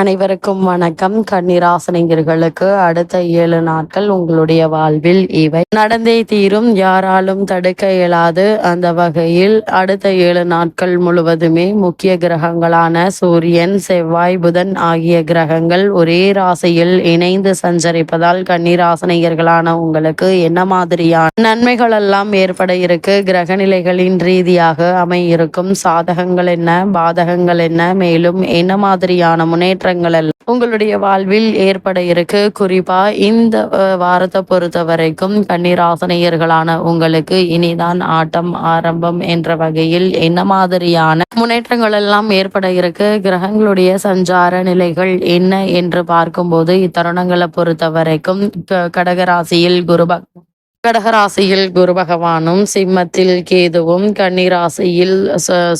அனைவருக்கும் வணக்கம். கன்னிராசனிகர்களுக்கு அடுத்த ஏழு நாட்கள் உங்களுடைய வாழ்வில் இவை. நடந்தே தீரும் யாராலும் தடுக்க இயலாது. அந்த வகையில் அடுத்த ஏழு நாட்கள் முழுவதுமே முக்கிய கிரகங்களான சூரியன் செவ்வாய் புதன் ஆகிய கிரகங்கள் ஒரே ராசியில் இணைந்து சஞ்சரிப்பதால் கன்னிராசனிகர்களான உங்களுக்கு என்ன மாதிரியான நன்மைகள் எல்லாம் ஏற்பட இருக்கு? கிரக நிலைகளின் ரீதியாக அமையிருக்கும் சாதகங்கள் என்ன? பாதகங்கள் என்ன? மேலும் என்ன மாதிரியான முன்னேற்ற மாற்றங்கள் எல்லாம் உங்களுடைய வாழ்வில் ஏற்பட இருக்கு. குறிப்பா இந்த வாரத்தை பொறுத்த வரைக்கும் கண்ணீராசனையர்களான உங்களுக்கு இனிதான் ஆட்டம் ஆரம்பம் என்ற வகையில் என்ன மாதிரியான முன்னேற்றங்கள் எல்லாம் ஏற்பட இருக்கு? கிரகங்களுடைய சஞ்சார நிலைகள் என்ன என்று பார்க்கும்போது இத்தருணங்களை பொறுத்த வரைக்கும் கடகராசியில் குரு கடகராசியில் குரு பகவானும் சிம்மத்தில் கேதுவும் கன்னிராசியில்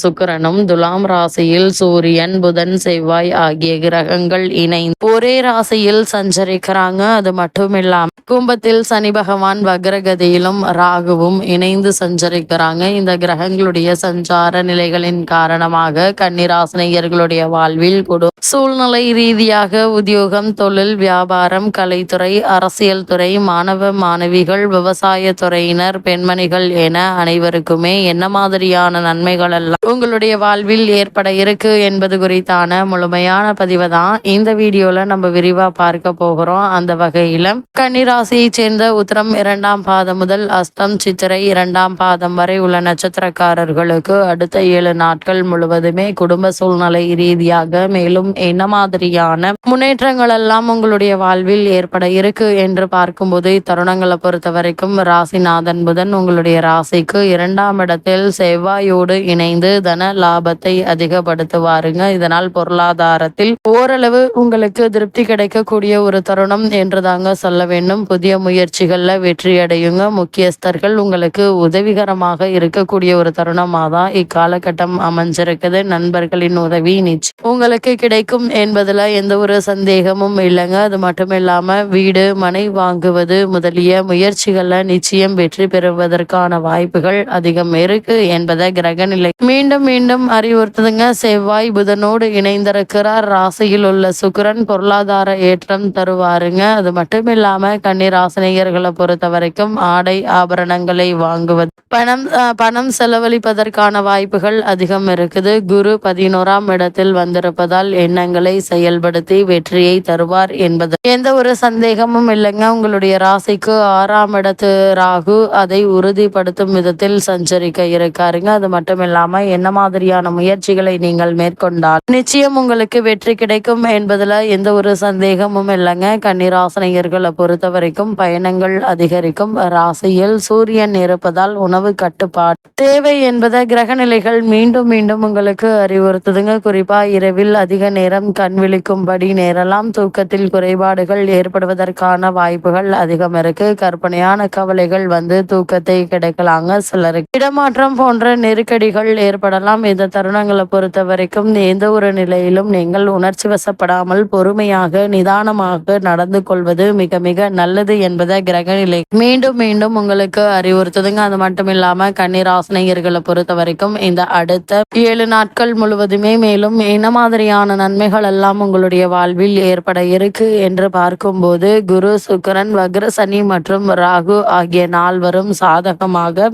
சுக்கரனும் துலாம் ராசியில் சூரியன் புதன் செவ்வாய் ஆகிய கிரகங்கள் இணைந்து ஒரே ராசியில் சஞ்சரிக்கிறாங்க. அது மட்டும் இல்லாம கும்பத்தில் சனி பகவான் வக்ரகதியிலும் ராகுவும் இணைந்து சஞ்சரிக்கிறாங்க. இந்த கிரகங்களுடைய சஞ்சார நிலைகளின் காரணமாக கன்னிராசினியர்களுடைய வாழ்வில் கொடு சூழ்நிலை ரீதியாக உத்தியோகம் தொழில் வியாபாரம் கலைத்துறை அரசியல் துறை மாணவ மாணவிகள் விவசாய விவசாய துறையினர் பெண்மணிகள் என அனைவருக்குமே என்ன மாதிரியான நன்மைகள் எல்லாம் உங்களுடைய வாழ்வில் ஏற்பட இருக்கு என்பது குறித்தான முழுமையான பதிவை தான் இந்த வீடியோல நம்ம விரிவா பார்க்க போகிறோம். அந்த வகையில கன்னிராசியை சேர்ந்த உத்தரம் இரண்டாம் பாதம் முதல் அஸ்தம் சித்திரை இரண்டாம் பாதம் வரை உள்ள நட்சத்திரக்காரர்களுக்கு அடுத்த ஏழு நாட்கள் முழுவதுமே குடும்ப சூழ்நிலை ரீதியாக மேலும் என்ன மாதிரியான முன்னேற்றங்கள் எல்லாம் உங்களுடைய வாழ்வில் ஏற்பட இருக்கு என்று பார்க்கும்போது இத்தருணங்களை பொறுத்த வரைக்கும் ராசிநாதன் புதன் உங்களுடைய ராசிக்கு இரண்டாம் இடத்தில் செவ்வாயோடு இணைந்து தன லாபத்தை அதிகப்படுத்துவாருங்க. இதனால் பொருளாதாரத்தில் ஓரளவு உங்களுக்கு திருப்தி கிடைக்கக்கூடிய ஒரு தருணம் என்று தாங்க சொல்ல வேண்டும். புதிய முயற்சிகள்ல வெற்றியடையுங்க. முக்கியஸ்தர்கள் உங்களுக்கு உதவிகரமாக இருக்கக்கூடிய ஒரு தருணமாக தான் இக்காலகட்டம் அமைஞ்சிருக்குது. நண்பர்களின் உதவி நிச்சயம் உங்களுக்கு கிடைக்கும் என்பதுல எந்த ஒரு சந்தேகமும் இல்லைங்க. அது மட்டும் இல்லாமல் வீடு மனை வாங்குவது முதலிய முயற்சிகளில் நிச்சயம் வெற்றி பெறுவதற்கான வாய்ப்புகள் அதிகம் இருக்கு என்பதை கிரகநிலை மீண்டும் மீண்டும் அறிவுறுத்துதுங்க. செவ்வாய் புதனோடு இணைந்திருக்கிறார். ராசியில் உள்ள சுக்கரன் பொருளாதார ஏற்றம் தருவாருங்க. அது மட்டும் இல்லாமல் கன்னி ராசினியர்களை பொறுத்த வரைக்கும் ஆடை ஆபரணங்களை வாங்குவது பணம் பணம் செலவழிப்பதற்கான வாய்ப்புகள் அதிகம் இருக்குது. குரு பதினோராம் இடத்தில் வந்திருப்பதால் எண்ணங்களை செயல்படுத்தி வெற்றியை தருவார் என்பது. எந்த ஒரு சந்தேகமும் இல்லைங்க. உங்களுடைய ராசிக்கு ஆறாம் இடத்து ராகு அதை உறுதிப்படுத்தும் விதத்தில் சஞ்சரிக்க இருக்காருங்க. அது மட்டும் இல்லாம என்ன மாதிரியான முயற்சிகளை நீங்கள் மேற்கொண்டால்? நிச்சயம் உங்களுக்கு வெற்றி கிடைக்கும் என்பதுல எந்த ஒரு சந்தேகமும் இல்லைங்க. கன்னிராசனையர்களை பொறுத்த வரைக்கும் பயணங்கள் அதிகரிக்கும். ராசியில் சூரியன் இருப்பதால் உணவு கட்டுப்பாடு. தேவை என்பதை கிரகநிலைகள் மீண்டும் மீண்டும் உங்களுக்கு அறிவுறுத்துதுங்க. குறிப்பா இரவில் அதிக நேரம் கண் விழிக்கும்படி நேரலாம் தூக்கத்தில் குறைபாடுகள் ஏற்படுவதற்கான வாய்ப்புகள் அதிகம் இருக்கு. கற்பனையான கவலைகள் வந்து தூக்கத்தை கிடைக்கலாங்க சிலருக்கு. இடமாற்றம் போன்ற நெருக்கடிகள் ஏற்படலாம். இந்த தருணங்களை பொறுத்த வரைக்கும் எந்த ஒரு நிலையிலும் நீங்கள் உணர்ச்சி வசப்படாமல் பொறுமையாக நிதானமாக நடந்து கொள்வது மிக மிக நல்லது என்பதை கிரகநிலை மீண்டும் மீண்டும் உங்களுக்கு அறிவுறுத்துதுங்க. அது மட்டும் இல்லாம கன்னிராசனையர்களை பொறுத்த வரைக்கும் இந்த அடுத்த ஏழு நாட்கள் முழுவதுமே மேலும் என்ன மாதிரியான நன்மைகள் எல்லாம் உங்களுடைய வாழ்வில் ஏற்பட இருக்கு என்று பார்க்கும்போது குரு சுக்கரன் வக்ர சனி மற்றும் ராகு ஆகிய நால்வரும் சாதகமாக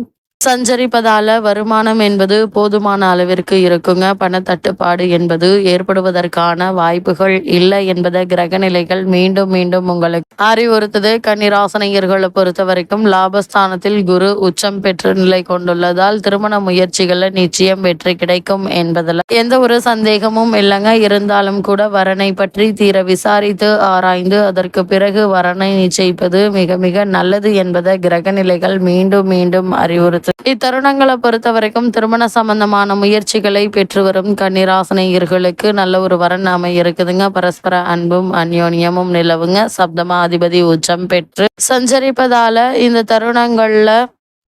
சஞ்சரிப்பதால வருமானம் என்பது போதுமான அளவிற்கு இருக்குங்க. பணத்தட்டுப்பாடு என்பது ஏற்படுவதற்கான வாய்ப்புகள் இல்லை என்பதை கிரகநிலைகள் மீண்டும் மீண்டும் உங்களுக்கு அறிவுறுத்தது. கன்னிராசனையர்களை பொறுத்த வரைக்கும் லாபஸ்தானத்தில் குரு உச்சம் பெற்று நிலை கொண்டுள்ளதால் திருமண முயற்சிகள்ல நிச்சயம் வெற்றி கிடைக்கும் என்பதில் எந்த ஒரு சந்தேகமும் இல்லைங்க. இருந்தாலும் கூட வரனை பற்றி தீர விசாரித்து ஆராய்ந்து அதற்கு பிறகு வரனை நிச்சயிப்பது மிக மிக நல்லது என்பதை கிரகநிலைகள் மீண்டும் மீண்டும் அறிவுறுத்து இத்தருணங்களை பொறுத்த வரைக்கும் திருமண சம்பந்தமான முயற்சிகளை பெற்று வரும் கன்னிராசனையர்களுக்கு நல்ல ஒரு வரன் அமை இருக்குதுங்க. பரஸ்பர அன்பும் அந்யோன்யமும் நிலவுங்க. சப்தமா அதிபதி உச்சம் பெற்று சஞ்சரிப்பதால இந்த தருணங்கள்ல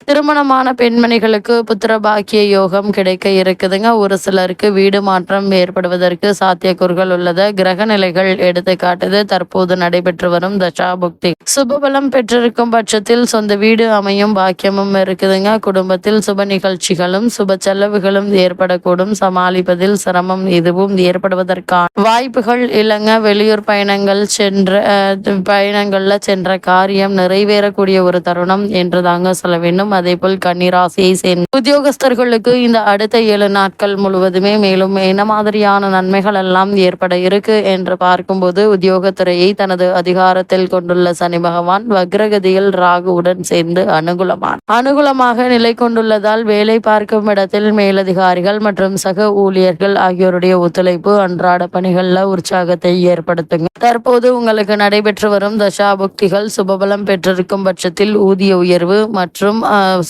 திருமணமான பெண்மணிகளுக்கு புத்திர பாக்கிய யோகம் கிடைக்க இருக்குதுங்க. ஒரு சிலருக்கு வீடு மாற்றம் ஏற்படுவதற்கு சாத்தியக்கூறுகள் உள்ளது. கிரக நிலைகள் எடுத்து காட்டுது தற்போது நடைபெற்று வரும் தசாபுக்தி. சுபபலம் பெற்றிருக்கும் பட்சத்தில் சொந்த வீடு அமையும் பாக்கியமும் இருக்குதுங்க. குடும்பத்தில் சுப நிகழ்ச்சிகளும் சுப செலவுகளும் ஏற்படக்கூடும். சமாளிப்பதில் சிரமம் இதுவும் ஏற்படுவதற்கான வாய்ப்புகள் இல்லைங்க. வெளியூர் பயணங்கள் சென்ற பயணங்கள்ல சென்ற காரியம் நிறைவேறக்கூடிய ஒரு தருணம் என்று தாங்க சொல்ல வேண்டும். அதே போல் கன்னிராசியை சேர்ந்த உத்தியோகஸ்தர்களுக்கு இந்த அடுத்த ஏழு நாட்கள் முழுவதுமே மேலும் என்ன மாதிரியான நன்மைகள் எல்லாம் ஏற்பட இருக்கு என்று பார்க்கும்போது உத்தியோகத்துறையை தனது அதிகாரத்தில் கொண்டுள்ள சனி பகவான் வக்ரகதியில் ராகுவுடன் சேர்ந்து அனுகூலமான அனுகூலமாக நிலை கொண்டுள்ளதால் வேலை பார்க்கும் இடத்தில் மேலதிகாரிகள் மற்றும் சக ஊழியர்கள் ஆகியோருடைய ஒத்துழைப்பு அன்றாட பணிகள்ல உற்சாகத்தை ஏற்படுத்துங்க. தற்போது உங்களுக்கு நடைபெற்று வரும் தசாபுக்திகள் சுபபலம் பெற்றிருக்கும் பட்சத்தில் ஊதிய உயர்வு மற்றும்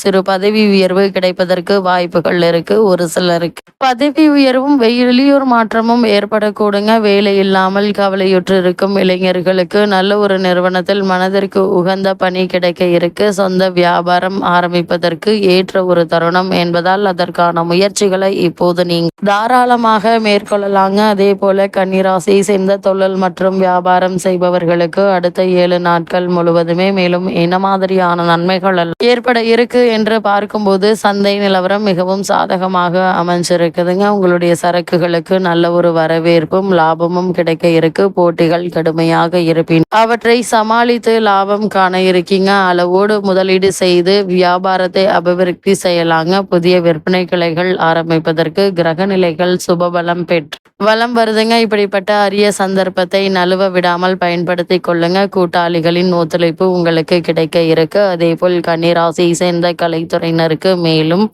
சிறு பதவி உயர்வு கிடைப்பதற்கு வாய்ப்புகள் இருக்கு ஒரு சிலருக்கு பதவி உயர்வும் வெளியூர் மாற்றமும் ஏற்படக்கூடுங்க. வேலை இல்லாமல் கவலையுற்று இருக்கும் இளைஞர்களுக்கு நல்ல ஒரு நிறுவனத்தில் மனதிற்கு உகந்த பணி கிடைக்க இருக்கு. சொந்த வியாபாரம் ஆரம்பிப்பதற்கு ஏற்ற ஒரு தருணம் என்பதால் அதற்கான முயற்சிகளை இப்போது நீங்க தாராளமாக மேற்கொள்ளலாங்க. அதே போல கன்னிராசியை சேர்ந்த தொழில் மற்றும் வியாபாரம் செய்பவர்களுக்கு அடுத்த ஏழு நாட்கள் முழுவதுமே மேலும் என்ன மாதிரியான நன்மைகள் ஏற்பட இருக்கு என்று பார்க்கும்போது சந்தை நிலவரம் மிகவும் சாதகமாக அமைஞ்சிருக்குதுங்க. உங்களுடைய சரக்குகளுக்கு நல்ல ஒரு வரவேற்பும் லாபமும் கிடைக்க இருக்கு. போட்டிகள் கடுமையாக இருப்பின் அவற்றை சமாளித்து லாபம் காண இருக்கீங்க. அளவோடு முதலீடு செய்து வியாபாரத்தை அபிவிருத்தி செய்யலாங்க. புதிய விற்பனை கிளைகள் ஆரம்பிப்பதற்கு கிரக நிலைகள் சுபபலம் பெற்று வளம் வருதுங்க. இப்படிப்பட்ட அரிய சந்தர்ப்பத்தை நழுவ விடாமல் பயன்படுத்தி கொள்ளுங்க. கூட்டாளிகளின் ஒத்துழைப்பு உங்களுக்கு கிடைக்க இருக்கு. அதே போல் கன்னிராசி சேர்ந்த கலைத்துறையினருக்கு மேலும்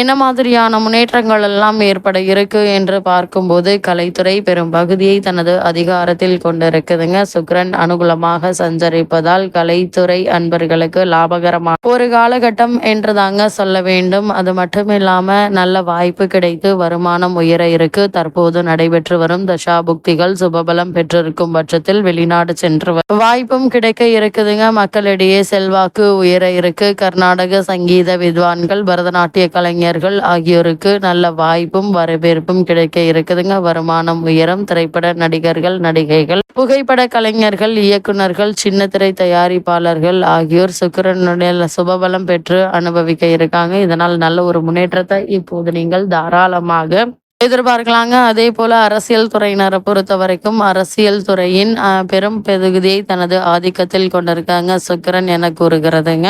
என்ன மாதிரியான முன்னேற்றங்கள் எல்லாம் ஏற்பட இருக்கு என்று பார்க்கும்போது கலைத்துறை பெரும் பகுதியை தனது அதிகாரத்தில் கொண்டிருக்குதுங்க. சுக்ரன் அனுகூலமாக சஞ்சரிப்பதால் கலைத்துறை அன்பர்களுக்கு லாபகரமான ஒரு காலகட்டம் என்று தாங்க சொல்ல வேண்டும். அது மட்டும் இல்லாம நல்ல வாய்ப்பு கிடைத்து வருமானம் உயர இருக்கு. தற்போது நடைபெற்று வரும் தசா புக்திகள் சுபபலம் பெற்றிருக்கும் பட்சத்தில் வெளிநாடு சென்று வாய்ப்பும் கிடைக்க இருக்குதுங்க. மக்களிடையே செல்வாக்கு உயர இருக்கு. கர்நாடக சங்கீத வித்வான்கள் பரதநாட்டிய கலைஞர் கலைஞர்கள் ஆகியோருக்கு நல்ல வாய்ப்பும் வரவேற்பும் கிடைக்க இருக்குதுங்க. வருமானம் உயரம் திரைப்பட நடிகர்கள் நடிகைகள் புகைப்பட கலைஞர்கள் இயக்குநர்கள் சின்ன திரை தயாரிப்பாளர்கள் ஆகியோர் சுக்கரனுடைய சுபபலம் பெற்று அனுபவிக்க இருக்காங்க. இதனால் நல்ல ஒரு முன்னேற்றத்தை இப்போது நீங்கள் தாராளமாக எதிர்பார்க்கலாங்க. அதே போல அரசியல் துறையினரை பொறுத்த வரைக்கும் அரசியல் துறையின் பெரும் பகுதியை தனது ஆதிக்கத்தில் கொண்டிருக்காங்க சுக்கரன் என கூறுகிறதுங்க.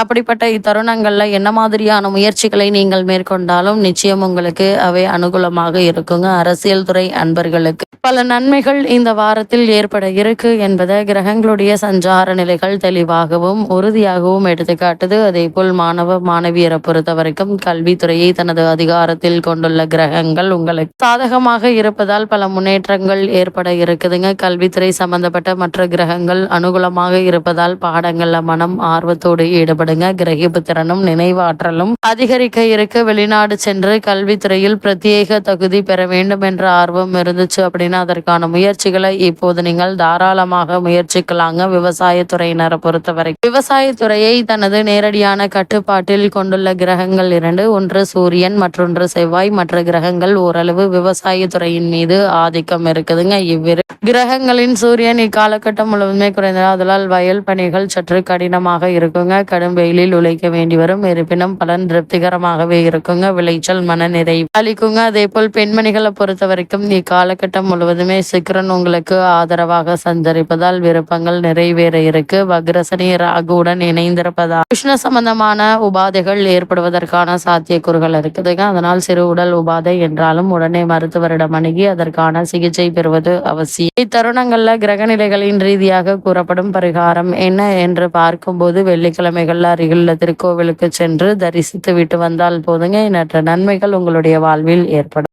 அப்படிப்பட்ட இத்தருணங்களில் என்ன மாதிரியான முயற்சிகளை நீங்கள் மேற்கொண்டாலும் நிச்சயம் உங்களுக்கு அவை அனுகூலமாக இருக்குங்க. அரசியல் துறை அன்பர்களுக்கு. பல நன்மைகள் இந்த வாரத்தில் ஏற்பட இருக்கு என்பதை கிரகங்களுடைய சஞ்சார நிலைகள் தெளிவாகவும் உறுதியாகவும் எடுத்துக்காட்டுது. அதே போல் மாணவ மாணவியரை பொறுத்த வரைக்கும் கல்வித்துறையை தனது அதிகாரத்தில் கொண்டுள்ள கிரகங்கள் உங்களுக்கு சாதகமாக இருப்பதால் பல முன்னேற்றங்கள் ஏற்பட இருக்குதுங்க. கல்வித்துறை சம்பந்தப்பட்ட மற்ற கிரகங்கள் அனுகூலமாக இருப்பதால் பாடங்கள்ல மனம் ஆர்வத்தோடு ஈடுபட செயல்படுங்க கிரகிப்பு திறனும் நினைவாற்றலும் அதிகரிக்க இருக்க வெளிநாடு சென்று கல்வித்துறையில் பிரத்யேக தகுதி பெற வேண்டும் என்ற ஆர்வம் இருந்துச்சு அப்படின்னா அதற்கான முயற்சிகளை இப்போது நீங்கள் தாராளமாக முயற்சிக்கலாங்க விவசாயத்துறையினரை பொறுத்தவரை. விவசாயத்துறையை தனது நேரடியான கட்டுப்பாட்டில் கொண்டுள்ள கிரகங்கள் இரண்டு ஒன்று சூரியன் மற்றொன்று செவ்வாய் மற்ற கிரகங்கள் ஓரளவு விவசாயத்துறையின் மீது ஆதிக்கம் இருக்குதுங்க இவ்விரு கிரகங்களின் சூரியன் இக்காலகட்டம் முழுவதுமே குறைந்தது அதனால் வயல் பணிகள் சற்று கடினமாக இருக்குங்க. கடும் வெயிலில் உழைக்க வேண்டி வரும். இருப்பினும் பலன் திருப்திகரமாகவே இருக்குங்க. விளைச்சல் மன நிறைவு அளிக்குங்க. அதே போல் பெண்மணிகளை பொறுத்த வரைக்கும் இக்காலகட்டம் முழுவதுமே சிக்கரன் உங்களுக்கு ஆதரவாக சஞ்சரிப்பதால் விருப்பங்கள் நிறைவேற இருக்கு. வக்ரசனி ராகுவுடன் இணைந்திருப்பதால் உஷ்ண சம்பந்தமான உபாதைகள் ஏற்படுவதற்கான சாத்தியக்கூறுகள் இருக்குதுங்க. அதனால் சிறு உடல் உபாதை என்றாலும் உடனே மருத்துவரிடம் அணுகி அதற்கான சிகிச்சை பெறுவது அவசியம். இத்தருணங்கள்ல கிரகநிலைகளின் ரீதியாக கூறப்படும் பரிகாரம் என்ன என்று பார்க்கும்போது வெள்ளிக்கிழமைகள் அருகிலுள்ள திருக்கோவிலுக்கு சென்று தரிசித்து விட்டு வந்தால் போதுங்க. எண்ணற்ற நன்மைகள் உங்களுடைய வாழ்வில் ஏற்படும்.